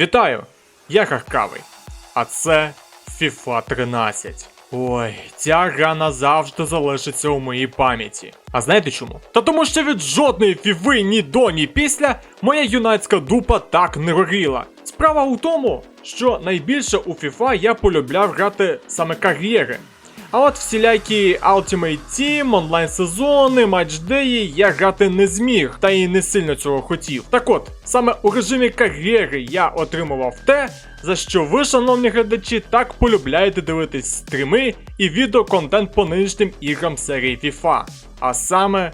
Вітаю! Я Харкавий. А це FIFA 13. Ой, ця гра назавжди залишиться у моїй пам'яті. А знаєте чому? Та тому що від жодної фіфи ні до, ні після моя юнацька дупа так не горіла. Справа у тому, що найбільше у FIFA я полюбляв грати саме кар'єри. А от всілякі Ultimate Team, онлайн сезони, матчдеї я грати не зміг, та і не сильно цього хотів. Так от, саме у режимі кар'єри я отримував те, за що ви, шановні глядачі, так полюбляєте дивитись стріми і відеоконтент по нинішнім іграм серії FIFA. А саме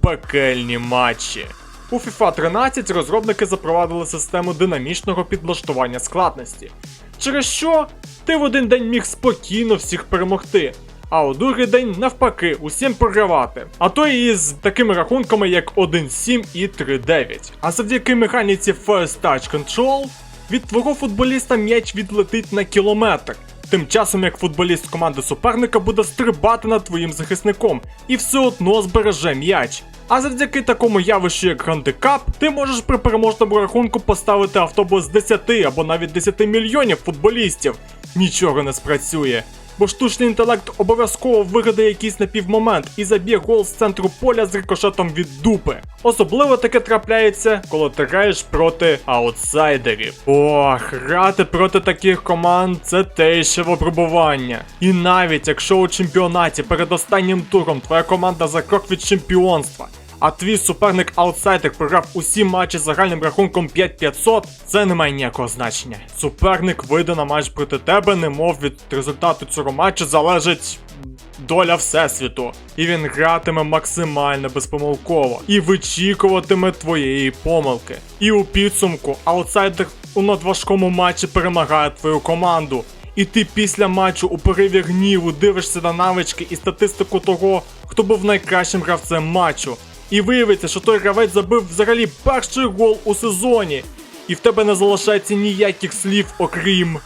пекельні матчі. У FIFA 13 розробники запровадили систему динамічного підлаштування складності, через що ти в один день міг спокійно всіх перемогти, а у другий день навпаки усім програвати. А то і з такими рахунками як 1-7 і 3-9. А завдяки механіці First Touch Control від твого футболіста м'яч відлетить на кілометр. Тим часом як футболіст команди суперника буде стрибати над твоїм захисником і все одно збереже м'яч. А завдяки такому явищу, як гандикап, ти можеш при переможному рахунку поставити автобус 10 або навіть 10 мільйонів футболістів. Нічого не спрацює. Бо штучний інтелект обов'язково вигадає якийсь напівмомент і заб'є гол з центру поля з рикошетом від дупи. Особливо таке трапляється, коли ти граєш проти аутсайдерів. Ох, грати проти таких команд це те ще випробування. І навіть якщо у чемпіонаті перед останнім туром твоя команда за крок від чемпіонства. А твій суперник аутсайдер програв усі матчі загальним рахунком 5500, це не має ніякого значення. Суперник вийде на матч проти тебе, немов від результату цього матчу залежить доля всесвіту. І він гратиме максимально безпомилково і вичікуватиме твоєї помилки. І у підсумку аутсайдер у надважкому матчі перемагає твою команду. І ти після матчу у пориві гніву дивишся на навички і статистику того, хто був найкращим гравцем матчу. І виявиться, що той гравець забив взагалі перший гол у сезоні. І в тебе не залишається ніяких слів, окрім.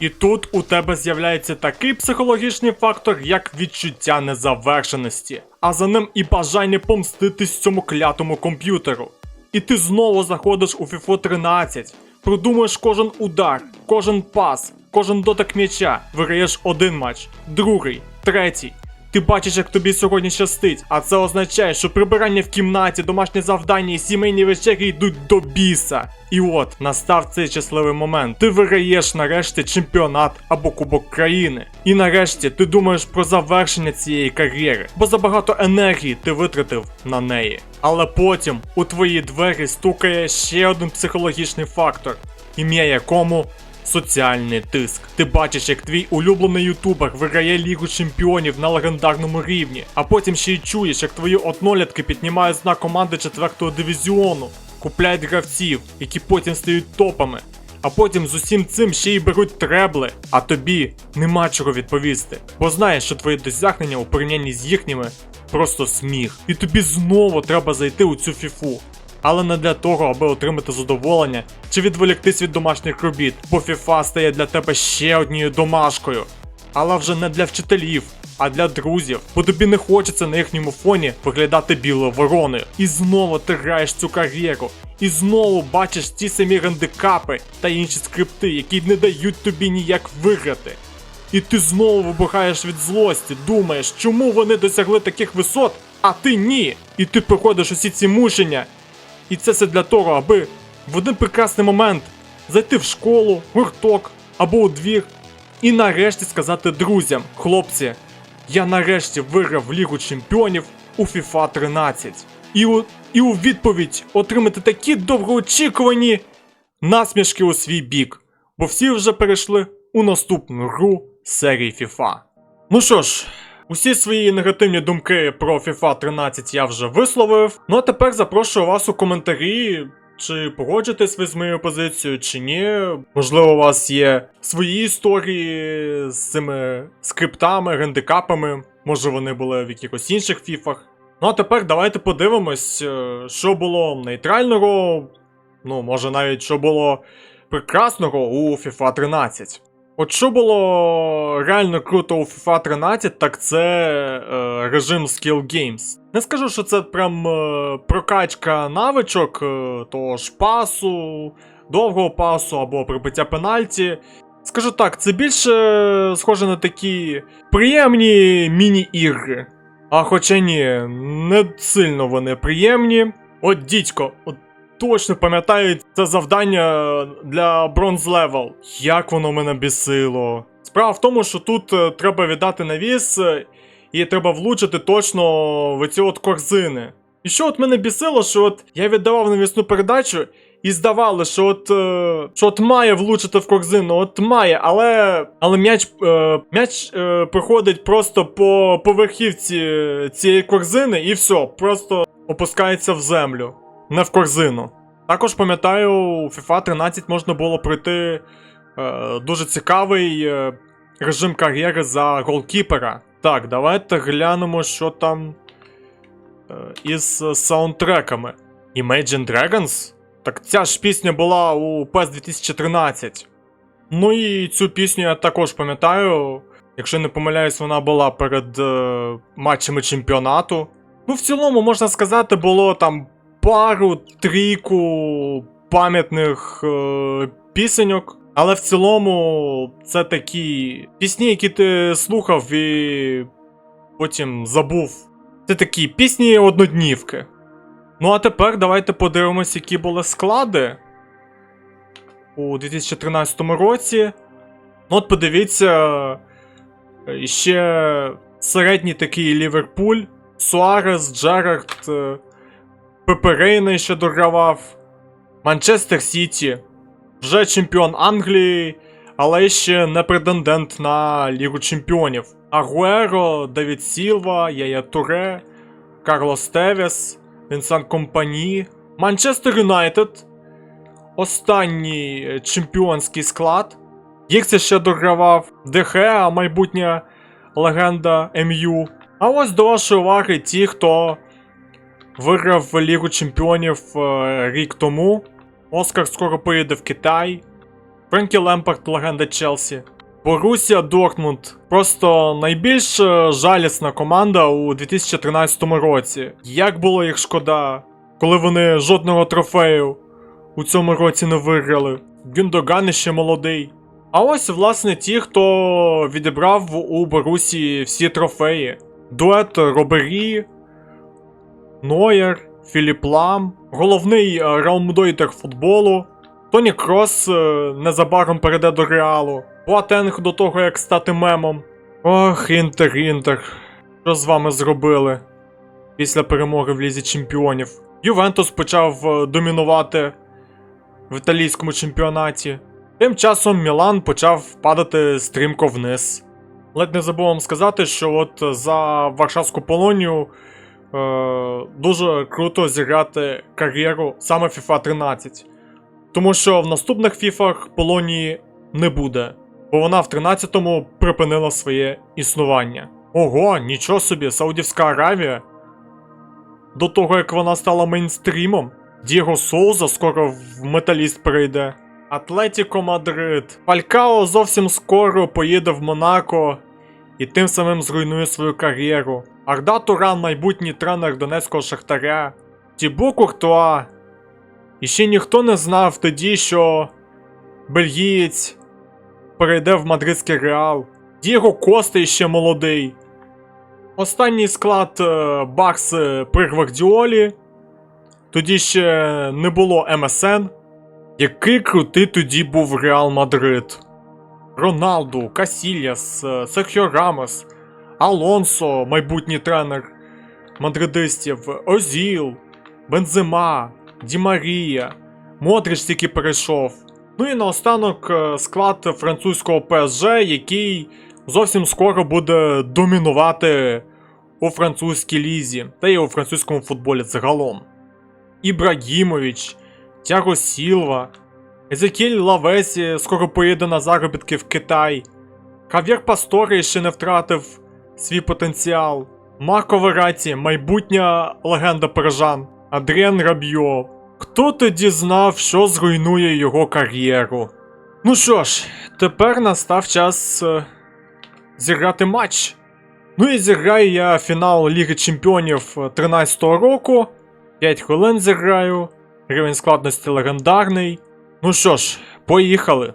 І тут у тебе з'являється такий психологічний фактор, як відчуття незавершеності, а за ним і бажання помститись цьому клятому комп'ютеру. І ти знову заходиш у FIFA 13, продумуєш кожен удар, кожен пас, кожен дотик м'яча, виграєш один матч, другий, третій. Ти бачиш, як тобі сьогодні щастить, а це означає, що прибирання в кімнаті, домашні завдання і сімейні вечері йдуть до біса. І от настав цей щасливий момент. Ти виграєш нарешті чемпіонат або Кубок країни. І нарешті ти думаєш про завершення цієї кар'єри, бо забагато енергії ти витратив на неї. Але потім у твої двері стукає ще один психологічний фактор, ім'я якому Соціальний тиск. Ти бачиш, як твій улюблений ютубер виграє Лігу чемпіонів на легендарному рівні, а потім ще й чуєш, як твої однолітки піднімають знак команди 4-го дивізіону, купляють гравців, які потім стають топами. А потім з усім цим ще й беруть требли, а тобі нема чого відповісти. Бо знаєш, що твої досягнення у порівнянні з їхніми просто сміх. І тобі знову треба зайти у цю фіфу але не для того, аби отримати задоволення чи відволіктись від домашніх робіт, бо FIFA стає для тебе ще однією домашкою. Але вже не для вчителів, а для друзів, бо тобі не хочеться на їхньому фоні виглядати білою вороною. І знову ти граєш цю кар'єру, і знову бачиш ті самі гандикапи та інші скрипти, які не дають тобі ніяк виграти. І ти знову вибухаєш від злості, думаєш, чому вони досягли таких висот, а ти ні. І ти проходиш усі ці мучення, і це все для того, аби в один прекрасний момент зайти в школу, гурток або у двір і нарешті сказати друзям: хлопці, я нарешті виграв Лігу Чемпіонів у FIFA 13. І у, і у відповідь отримати такі довгоочікувані насмішки у свій бік, бо всі вже перейшли у наступну гру серії FIFA. Ну що ж. Усі свої негативні думки про FIFA 13 я вже висловив. Ну а тепер запрошую вас у коментарі. Чи погоджуєтесь ви з моєю позицією, чи ні? Можливо, у вас є свої історії з цими скриптами, гендикапами. Може вони були в якихось інших фіфах. Ну а тепер давайте подивимось, е, що було нейтрального, ну, може навіть що було прекрасного у FIFA 13. От що було реально круто у FIFA 13, так це е, режим Skill Games. Не скажу, що це прям е, прокачка навичок, е, того ж пасу, довгого пасу або прибиття пенальті. Скажу так, це більше схоже на такі приємні міні-ігри. А хоча ні, не сильно вони приємні. От дідько, от точно пам'ятаю це завдання для бронз левел. Як воно мене бісило. Справа в тому, що тут е, треба віддати навіс, е, і треба влучити точно в ці от корзини. І що от мене бісило, що от я віддавав навісну передачу, і здавали, що от, е, що от має влучити в корзину, от має, але, але м'яч, м'яч проходить просто по поверхівці цієї корзини, і все, просто опускається в землю, не в корзину. Також пам'ятаю, у FIFA 13 можна було пройти е, дуже цікавий е, режим кар'єри за голкіпера. Так, давайте глянемо, що там е, із саундтреками. Imagine Dragons? Так ця ж пісня була у PES 2013. Ну і цю пісню я також пам'ятаю. Якщо не помиляюсь, вона була перед е, матчами чемпіонату. Ну, в цілому, можна сказати, було там пару, трійку пам'ятних е, пісеньок. Але в цілому це такі пісні, які ти слухав і потім забув. Це такі пісні одноднівки. Ну а тепер давайте подивимось, які були склади у 2013 році. Ну, от подивіться, е, ще середній такий Ліверпуль, Суарес, Джерард, е, Пеперейна ще догравав, Манчестер Сіті, вже чемпіон Англії, але ще не претендент на Лігу Чемпіонів. Агуеро, Давід Сілва, Яя Туре, Карлос Тевес. Вінсан Компані, Манчестер Юнайтед. Останній чемпіонський склад. Їх це ще догравав ДХ, а майбутня легенда МЮ. А ось до вашої уваги ті, хто виграв Лігу Чемпіонів е, рік тому. Оскар скоро поїде в Китай. Френкі Лемпард, легенда Челсі. Борусія Дортмунд просто найбільш е, жалісна команда у 2013 році. Як було їх шкода, коли вони жодного трофею у цьому році не виграли. Гюндоган ще молодий. А ось, власне, ті, хто відібрав у Борусі всі трофеї: дует Робері, Нойер, Філіп Лам, головний е, раумдойтер футболу. Тоні Крос е, незабаром перейде до Реалу. Платенг до того, як стати мемом. Ох, Інтер, Інтер. Що з вами зробили після перемоги в Лізі Чемпіонів? Ювентус почав е, домінувати в італійському чемпіонаті. Тим часом Мілан почав падати стрімко вниз. Ледь не забув вам сказати, що от за Варшавську Полонію дуже круто зіграти кар'єру саме FIFA 13. Тому що в наступних фіфах Полонії не буде, бо вона в 13-му припинила своє існування. Ого, нічого собі, Саудівська Аравія. До того як вона стала мейнстрімом, Діго Соуза скоро в металіст прийде. Атлетіко Мадрид. Фалькао зовсім скоро поїде в Монако і тим самим зруйнує свою кар'єру. Арда Туран, майбутній тренер Донецького Шахтаря. Тібу Куртуа. І ще ніхто не знав тоді, що бельгієць перейде в мадридський реал. Діго Коста ще молодий. Останній склад е, Барс е, при Гвардіолі. Тоді ще не було МСН. Який крутий тоді був Реал Мадрид. Роналду, Касільяс, е, Серхіо Рамос, Алонсо, майбутній тренер мадридистів, Озіл, Бензема, Ді Марія, Модрич тільки перейшов. Ну і наостанок е, склад французького ПСЖ, який зовсім скоро буде домінувати у французькій лізі та й у французькому футболі загалом. Ібрагімович, Тяго Сілва, Езекіль Лавесі скоро поїде на заробітки в Китай. Хав'єр Пасторі ще не втратив свій потенціал. Марко Вераті, майбутня легенда парижан. Адріан Рабьо. Хто тоді знав, що зруйнує його кар'єру? Ну що ж, тепер настав час е, зіграти матч. Ну і зіграю я фінал Ліги Чемпіонів 13-го року. 5 хвилин зіграю. Рівень складності легендарний. Ну що ж, поїхали.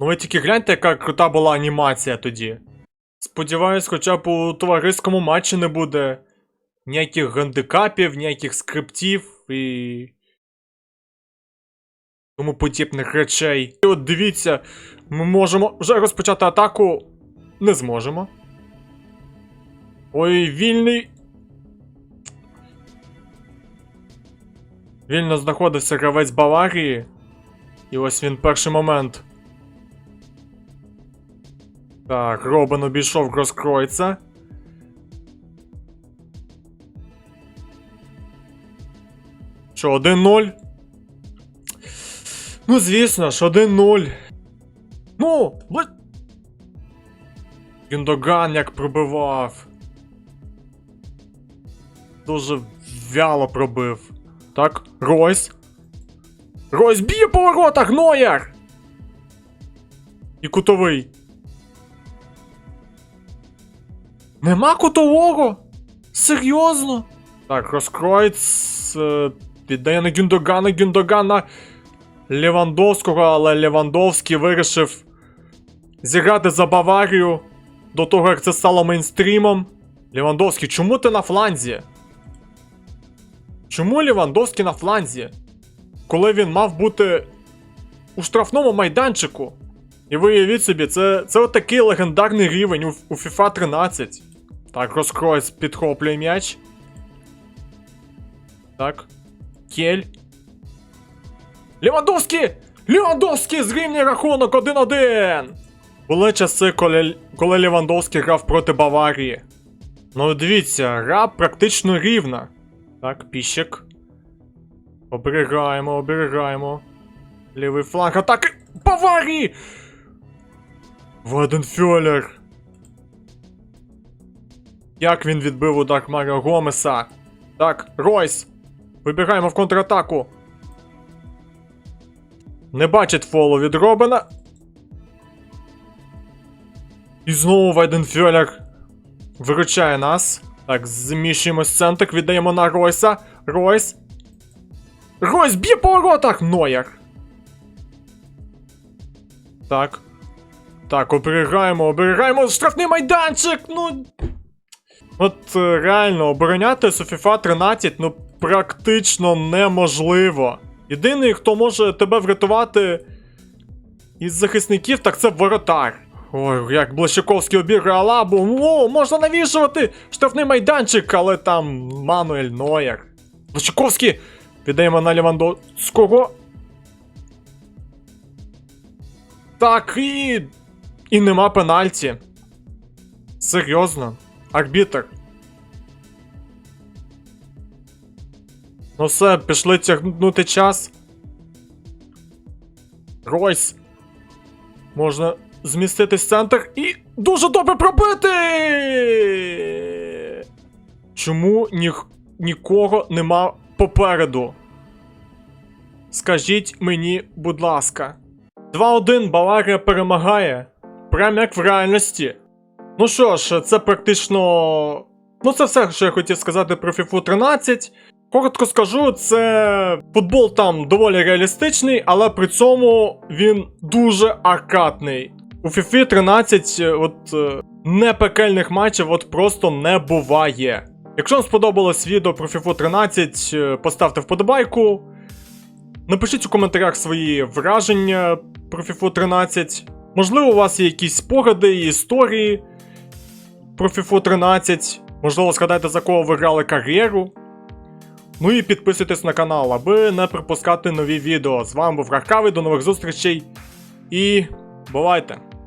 Ну ви тільки гляньте, яка крута була анімація тоді. Сподіваюсь, хоча б у товариському матчі не буде ніяких гандикапів, ніяких скриптів і. тому подібних речей. І от дивіться, ми можемо вже розпочати атаку. Не зможемо. Ой, вільний. Вільно знаходився гравець Баварії. І ось він перший момент. Так, Робин обійшов Гроскройца. Що, 1-0? Ну, звісно ж, 1-0. Ну, бли... Гюндоган як пробивав. Дуже вяло пробив. Так, Ройс. Ройс б'є по воротах, Ноєр! І кутовий. Нема кутового? Серйозно? Так, розкроєць. е, Віддає на Гюндогана, Гюндогана Левандовського, але Левандовський вирішив зіграти за Баварію до того, як це стало мейнстрімом. Левандовський, чому ти на фланзі? Чому Левандовський на фланзі? Коли він мав бути у штрафному майданчику? І виявіть собі, це, це отакий легендарний рівень у, у FIFA 13. Так, розкройсь підхоплює м'яч. Так. Кель. Лівандовський! Лівандовський зрівнює рахунок 1-1! Були часи, коли, коли Лівандовський грав проти Баварії. Ну, дивіться, гра практично рівна. Так, піщик. Оберігаємо, оберігаємо. Лівий фланг атаки Баварії! Ваденфюллер. Як він відбив удар Маріо Гомеса? Так, Ройс. Вибігаємо в контратаку. Не бачить фолу від Робина. І знову Вайденфюллер виручає нас. Так, зміщуємось в центр, віддаємо на Ройса. Ройс. Ройс б'є по воротах! Ноєр. Так. Так, оберігаємо, оберігаємо штрафний майданчик! Ну. От е, реально, обороняти FIFA 13 ну практично неможливо. Єдиний, хто може тебе врятувати із захисників, так це воротар. Ой, як Блащаковський обіграє Алабу. Ну, можна навішувати штрафний майданчик, але там Мануель Нойер. Блащаковський! Віддаємо на Лівандовського. Так, і. І нема пенальті. Серйозно. Арбітр. Ну все, пішли тягнути час. Ройс. Можна зміститись в центр і дуже добре пробити! Чому ніх... нікого нема попереду? Скажіть мені, будь ласка. 2-1 Баварія перемагає. Прям як в реальності. Ну що ж, це практично. Ну, це все, що я хотів сказати про FIFA 13. Коротко скажу, це футбол там доволі реалістичний, але при цьому він дуже аркадний. У FIFA 13 е, от е, не пекельних матчів от просто не буває. Якщо вам сподобалось відео про FIFA 13, е, поставте вподобайку. Напишіть у коментарях свої враження про FIFA 13. Можливо, у вас є якісь спогади і історії про FIFA 13. Можливо, згадайте, за кого ви грали кар'єру. Ну і підписуйтесь на канал, аби не пропускати нові відео. З вами був Рахкавий, до нових зустрічей і бувайте!